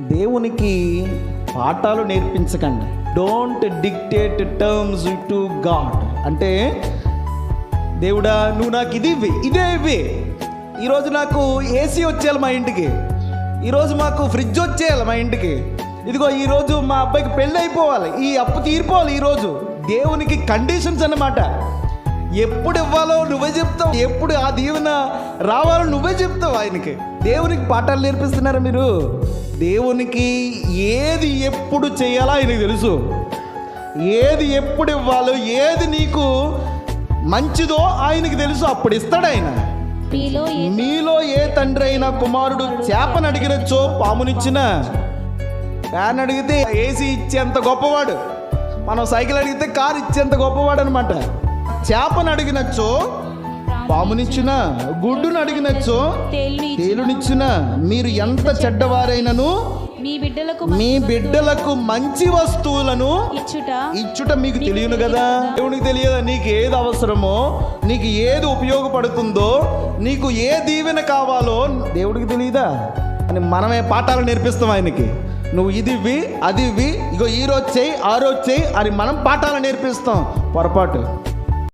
దేవునికి పాఠాలు నేర్పించకండి. Don't dictate terms to God అంటే దేవుడా నువ్వు నాకు ఇది ఇవి ఇదే ఇవి ఈరోజు నాకు ఏసీ వచ్చేయాలి మా ఇంటికి. ఈరోజు మాకు ఫ్రిడ్జ్ వచ్చేయాలి మా ఇంటికి. ఇదిగో ఈరోజు మా అబ్బాయికి పెళ్ళి అయిపోవాలి. ఈ అప్పు తీరిపోవాలి ఈరోజు దేవునికి కండిషన్స్ అన్నమాట. ఎప్పుడు ఇవ్వాలో నువ్వే చెప్తావు. ఎప్పుడు ఆ దీవెన రావాలో నువ్వే చెప్తావు ఆయనకి. దేవునికి పాఠాలు నేర్పిస్తున్నారా మీరు? దేవునికి ఏది ఎప్పుడు చేయాలో ఆయనకు తెలుసు. ఏది ఎప్పుడు ఇవ్వాలో ఏది నీకు మంచిదో ఆయనకి తెలుసు. అప్పుడు ఇస్తాడు ఆయన. మీలో ఏ తండ్రి అయినా కుమారుడు చేపను అడిగినచ్చో పామునిచ్చిన. ఫ్యాన్ అడిగితే ఏసీ ఇచ్చేంత గొప్పవాడు. మనం సైకిల్ అడిగితే కారు ఇచ్చేంత గొప్పవాడు అనమాట చేపను అడిగినచ్చో పామునిచ్చిన గుడ్డును అడిగినచ్చో తేలుని తేలునిచ్చిన మీరు ఎంత చెడ్డవారైనను మీ బిడ్డలకు మీ బిడ్డలకు మంచి వస్తువులను ఇచ్చుట ఇచ్చుట మీకు తెలియను కదా? దేవునికి తెలియదా? నీకు ఏది అవసరమో నీకు ఏది ఉపయోగపడుతుందో నీకు ఏ దీవెన కావాలో దేవుడికి తెలియదా? అని మనమే పాఠాలు నేర్పిస్తాం ఆయనకి. నువ్వు ఇది ఇవ్వి అది ఇవ్వి ఇగో ఈ రోజు చెయ్యి ఆ రోజు చెయ్యి అని మనం పాఠాలు నేర్పిస్తాం. పొరపాటు.